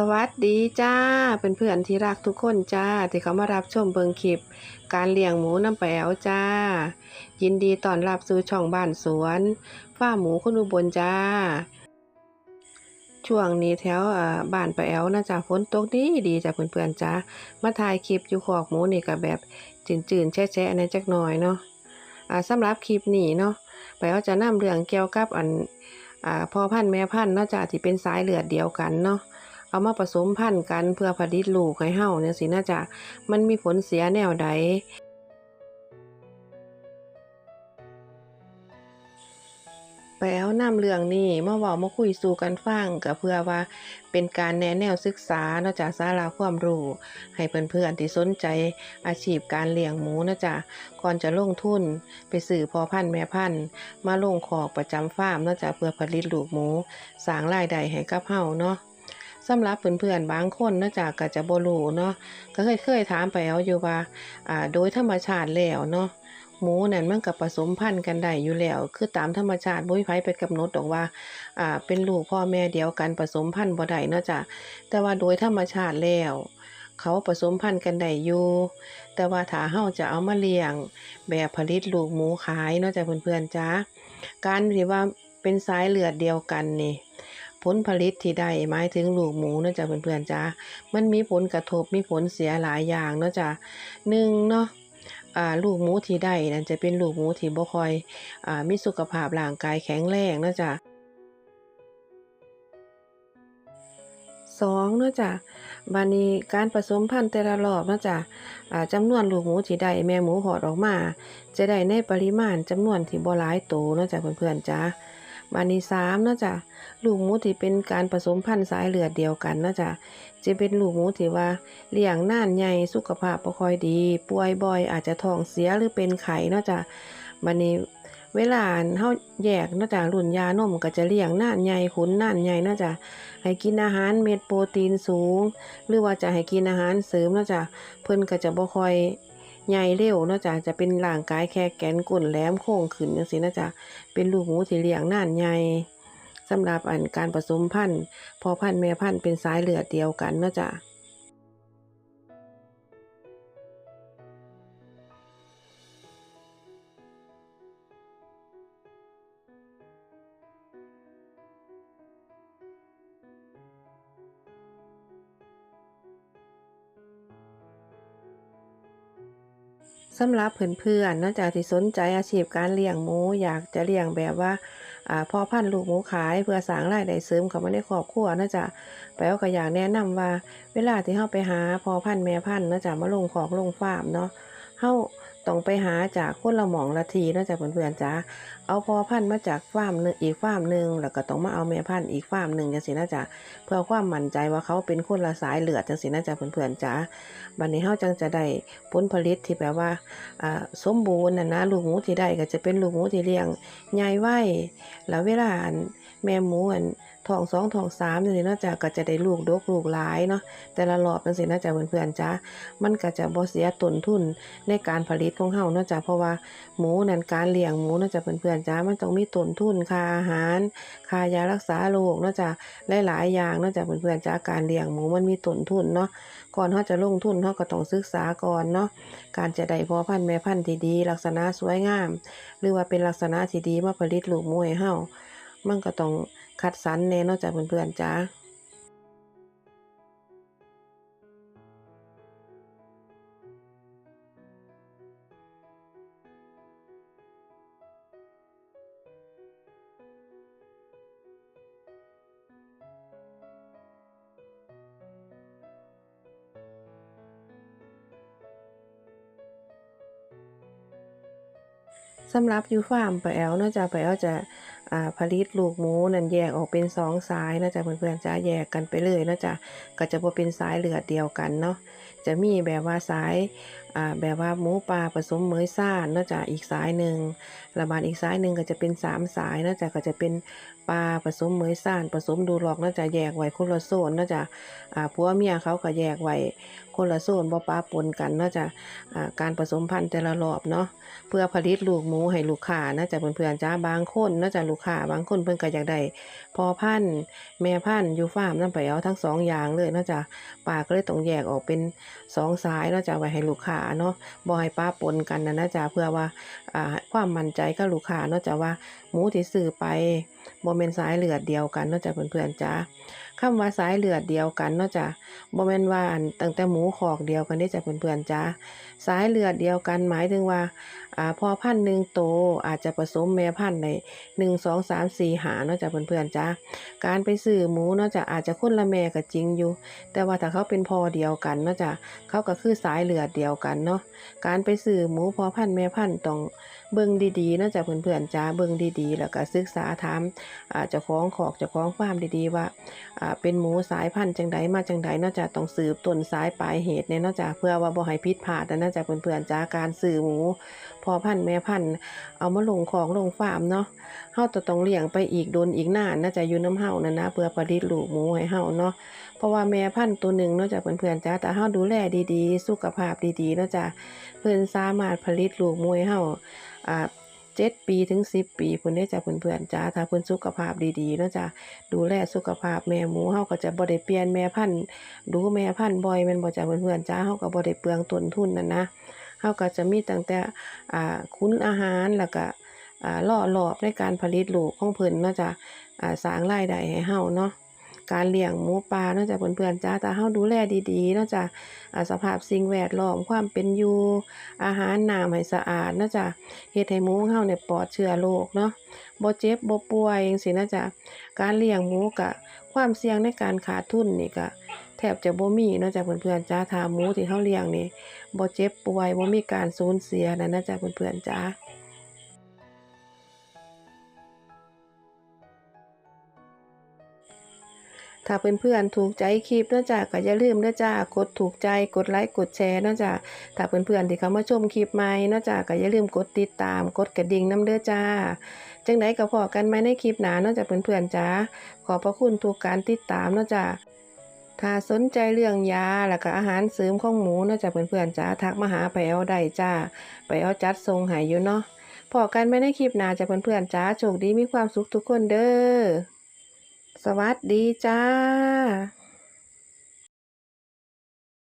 สวัสดีจ้าเพื่อนเพื่อนที่รักทุกคนจ้า ที่เขามารับชมเบิงคลิป การเลี้ยงหมูน้ำแปวจ้า ยินดีต้อนรับสู่ช่องบ้านสวนฟ้าร์มหมูคุณอุบลจ้า ช่วงนี้แถวบ้านปแอวนะจ้าฝนตกดีดีจ้าเพื่อนเพื่อนๆจ้ามาถ่ายคลิปอยู่ขอกหมูนี่ก็แบบจืนๆแช่ๆในจักหน่อยเนาะอ่าสำหรับคลิปนี้เนาะปะแอวจะนำเรื่องเกี่ยวกับอันอพ่อพันธุ์แม่พันธุ์เนาะจ้าที่เป็นสายเลือดเดียวกันเนาะ เอามาผสมพันธุ์กันเพื่อผลิตลูกให้เฮาเนี่ยสิน่าจะมันมีผลเสียแนวใดไปเอาน้ำเรื่องนี้มาเว้ามาคุยสู่กันฟังก็เพื่อว่าเป็นการแนะแนวศึกษาเนาะจากสาระความรู้ให้เพื่อนๆที่สนใจอาชีพการเลี้ยงหมูนะจ๊ะก่อนจะลงทุนไปสื่อพอพันธุ์แม่พันธุ์มาลงขอกประจำฟาร์มเนาะจ๊ะเพื่อผลิตลูกหมูสร้างรายได้ให้กับเฮาเนาะ สำหรับเพื่อนๆบางคนเนาะจากก็จะบ่รู้เนาะก็เคยเคยถามไปแล้วอยู่ว่าอ่า โดยธรรมชาติแล้วเนาะหมูนั่นมันก็ผสมพันธุ์กันได้อยู่แล้ว คือตามธรรมชาติบ่มีไผไปกำหนดดอกว่า อ่า เป็นลูกพ่อแม่เดียวกันผสมพันธุ์บ่ได้เนาะจ้ะแต่ว่าโดยธรรมชาติแล้วเขาผสมพันธุ์กันได้อยู่ แต่ว่าถ้าเฮาจะเอามาเลี้ยง แบบผลิตลูกหมูขายเนาะจ้ะเพื่อนๆจ้าการที่ว่าเป็นสายเลือดเดียวกันนี่ ผลผลิตที่ได้หมายถึงลูกหมูเนาะจ้ะเพื่อนๆจ้ามันมีผลกระทบมีผลเสียหลายอย่างเนาะจ้ะหนึ่งเนาะลูกหมูที่ได้นั่นจะเป็นลูกหมูที่บ่ค่อยอมีสุขภาพร่างกายแข็งแรงเนาะจ้ะสองเนาะจ้ะบานี้การผสมพันธุ์แต่ละรอบเนาะจ้ะอ่าจำนวนลูกหมูที่ได้แม่หมูหอดออกมา จะได้ในปริมาณจำนวนที่บ่หลายโตเนาะจ้ะเพื่อนๆจ้า บานี้สามเนาะจ้ะลูกหมูที่เป็นการผสมพันธุ์สายเลือดเดียวกันเนาะจ้ะจะเป็นลูกหมูที่ว่าเลี้ยงน่านใหญ่สุขภาพบ่ค่อยดี ป่วยบ่อยอาจจะท้องเสียหรือเป็นไข้เนาะจ้ะบัดนี้เวลาเฮาแยกนะจ้ะรุ่นยานมก็จะเลี้ยงน่านใหญ่ขุนนานใหญ่นาะจ้ะให้กินอาหารเม็ดโปรตีนสูง หรือว่าจะให้กินอาหารเสริมนะจ้ะเพิ่นก็จะบ่ค่อย ใหญ่เร็วเนาะจ้ะจะเป็นร่างกายแค่แกนก้นแหลมโค้งขึ้นจังซี่นะจ้ะเป็นลูกหมูที่เลี้ยงนานใหญ่สำหรับอันการผสมพันธุ์พอพันธุ์แม่พันธุ์เป็นสายเลือดเดียวกันเนาะจ้ะ สำหรับเพื่อนๆนอกจากที่สนใจอาชีพการเลี้ยงหมู อยากจะเลี้ยงแบบว่าอ่าพอพันธุ์ลูกหมูขายเพื่อสร้างรายได้เสริมเข้ามาในครอบครัวนาะจ๊ะแปลว่าก็อยากแนะนำว่า เวลาที่เฮาไปหาพอพันธุ์แม่พันธุ์นาะจ๊ะมาลงของลงฟาร์มเนาะ เฮาต้องไปหาจากคนละหม่องละทีนาะจ้ะเพื่อนๆจ้ะเอาพอพันธุ์มาจากฟาร์มหนึงอีกฟาร์มหนึงแล้วก็ต้องมาเอาแม่พันธุ์อีกฟาร์มหนึงจังซี่นะจ้ะเพื่อความมั่นใจว่าเขาเป็นคนละสายเลือดจังซี่นะจ้ะเพื่อนๆจ้ะบัดนี้เฮาจังจะได้ผลผลิตที่แบบว่าอ่าสมบูรณ์นะนะลูกหมูที่ได้ก็จะเป็นลูกหมูที่เลี้ยงใหญ่ไว้แล้วเวลานแม่หมูอัน ทองสองทองสามนี่เนาะจ้ะก็จะได้ลูกดกลูกหลายเนาะแต่ละรอบจังซี่นะจ๊ะเพื่อนๆจ้ะมันก็จะบ่เสียต้นทุนในการผลิตของเฮาเนาะจ้ะเพราะว่าหมูนั่นการเลี้ยงหมูเนาะจ้ะเพื่อนๆจ้ะมันต้องมีต้นทุนค่าอาหารค่ายารักษาโรคเนาะจ้ะหลายๆอย่างเนาะจ้ะเพื่อนๆจ้ะการเลี้ยงหมูมันมีต้นทุนเนาะก่อนเฮาจะลงทุนเฮาก็ต้องศึกษาก่อนเนาะการจะได้พ่อพันธุ์แม่พันธุ์ที่ดี ลักษณะสวยงาม หรือว่าเป็นลักษณะที่ดีมาผลิตลูกหมูให้เฮามันก็ต้อง คัดสรรแน่นอกจากเพื่อนๆจ้าสำหรับยูฟาร์มปะแอลเนอกจากปะแอลจะ ผลิตลูกหมูนั่นแยกออกเป็นสองสายนะจ๊ะเพื่อนๆจ้าแยกกันไปเลยนะจ๊ะก็จะบ่เป็นสายเหลือเดียวกันเนาะจะมีแบบว่าสายแบบว่าหมูป่าผสมเมยซ่านนะจ๊ะอีกสายหนึ่งระบาดอีกสายหนึ่งก็จะเป็นสามสายนะจ๊ะก็จะเป็นปลาผสมเมยซ่านผสมดูหลอกนะจ๊ะแยกไว้คนละโซนนะจ๊ะผัวเมียเขาก็แยกไว้คนละโซนบ่ปะปนกันนะจ๊ะการผสมพันธุ์แต่ละรอบเนาะเพื่อผลิตลูกหมูให้ลูกค้านะจ๊ะเพื่อนๆจ้าบางคนนะจ๊ะลูกกค้าบางคนเพิ่นก็อยากได้พอพันธุ์แม่พันธุ์อยู่ฟาร์มนำไปเอาทั้งสองอย่างเลยเนาะจ้ะป้าก็เลยต้องแยกออกเป็นสองสายเนาะจ้ะไว้ให้ลูกค้าเนาะบ่ให้ป้าปนกันนะนะจ้ะเพื่อว่าอ่าความมั่นใจกับลูกค้าเนาะจ้ะว่าหมูที่ซื้อไปบ่แม่นสายเลือดเดียวกันเนาะจ้ะเพื่อนๆจ้า คำว่าสายเลือดเดียวกันเนาะจ้ะบ่แม่นว่าตั้งแต่หมูคอกเดียวกันเด้จ้ะเพื่อนๆจ้าสายเลือดเดียวกันหมายถึงว่าอ่าพอพันธุ์หนึ่งโตอาจจะผสมแม่พันธุ์ในหนึ่งสองสามสี่หาเนาะจ้ะเพื่อนๆจ้าการไปซื้อหมูเนาะจ้ะอาจจะคนละแม่ก็จริงอยู่ แต่ว่าถ้าเขาเป็นพอเดียวกันเนาะจ้ะเขาก็คือสายเลือดเดียวกันเนาะการไปซื้อหมูพอพันธุ์แม่พันธุ์ต้องเบิ่งดีๆนาะจ้ะเพื่อนๆจ้าเบิ่งดีๆ แล้วก็ศึกษาถามอาเจ้าของขอกเจ้าของฟาร์มดีๆ ว่าเป็นหมูสายพันธุ์จังใดมาจังใดนาะจ้ะต้องสืบต้นสายปลายเหตุเนี่ยนาะจ้ะเพื่อว่าบ่ให้ผิดพลาดนะจ้ะเพื่อนๆจ้าการซื้อหมู พอพันธุ์แม่พันธุ์เอามาลงของลงฟาร์มเนาะเฮาจะต้องเลี้ยงไปอีกโดนอีกนานน่าจะอยู่น้ำเฮานั่นะเพื่อผลิตลูกหมูให้เฮาเนาะเพราะว่าแม่พันธุ์ตัวหนึ่งนาะจากเพื่อนๆจ้าแต่เฮาดูแลดีๆ สุขภาพดีๆนาะจ้ะเพิ่อนสามารถผลิตลูกหมูให้เฮาอ่าเจ็ดปีถึงสิบปีเพิ่นได้จากเพื่อนๆจ้าถ้าเพิ่นสุขภาพดีๆเนาะจ้ะดูแลสุขภาพแม่หมูเฮาก็จะบ่ได้เปลี่ยนแม่พันธุ์ดูแม่พันธุ์บ่อยแม่นบ่จ้ะเพื่อนๆจ้าเฮาก็บ่ได้เปลืองต้นทุนนั่นนะเฮาก็จะมีตั้งแต่อ่าคุ้นอาหารแล้วก็อ่าล่อหลอบในการผลิตลูกของเพิ่นเนาะจ้ะอ่าสร้างรายได้ให้เฮาเนาะ การเลี้ยงหมูปลาเนาะจ้ะเพื่อนๆจ้าถ้าเฮาดูแลดีๆเนาะจ้ะสภาพสิ่งแวดล้อมความเป็นอยู่อาหารน้ำให้สะอาดเนาะจ้ะเฮ็ดให้หมูเฮาเนี่ยปลอดเชื้อโรคเนาะบ่เจ็บบ่ป่วยจังซี่นะจ้ะการเลี้ยงหมูกะความเสี่ยงในการขาดทุนนี่ก็แทบจะบ่มีเนาะจ้ะเพื่อนๆจ้าถ้าหมูที่เฮาเลี้ยงนี่บ่เจ็บป่วยบ่มีการสูญเสียนั่นนะจ๊ะเพื่อนๆจ้า ถ้าเพื่อนๆถูกใจคลิปเนาะจ้ะก็อย่าลืมเนาะจ้ากดถูกใจกดไลค์กดแชร์เนาะจ้ะถ้าเพื่อนๆที่เขามาชมคลิปใหม่เนาะจ้ะก็อย่าลืมกดติดตามกดกระดิ่งน้ำเด้อจ้าจังไดก็พอกันไหมในคลิปหนาเนาะจ้ะเพื่อนๆจ้าขอบพระคุณทุกการติดตามเนาะจ้ะถ้าสนใจเรื่องยาแล้วก็อาหารเสริมของหมูเนาะจ้ะเพื่อนๆจ้าทักมาหาไปเอาได้จ้า ไปเอาจัดทรงให้อยู่เนาะพอกันไม่ในคลิปหนาจ้ะเพื่อนๆจ้าโชคดีมีความสุขทุกคนเด้อ สวัสดีจ้า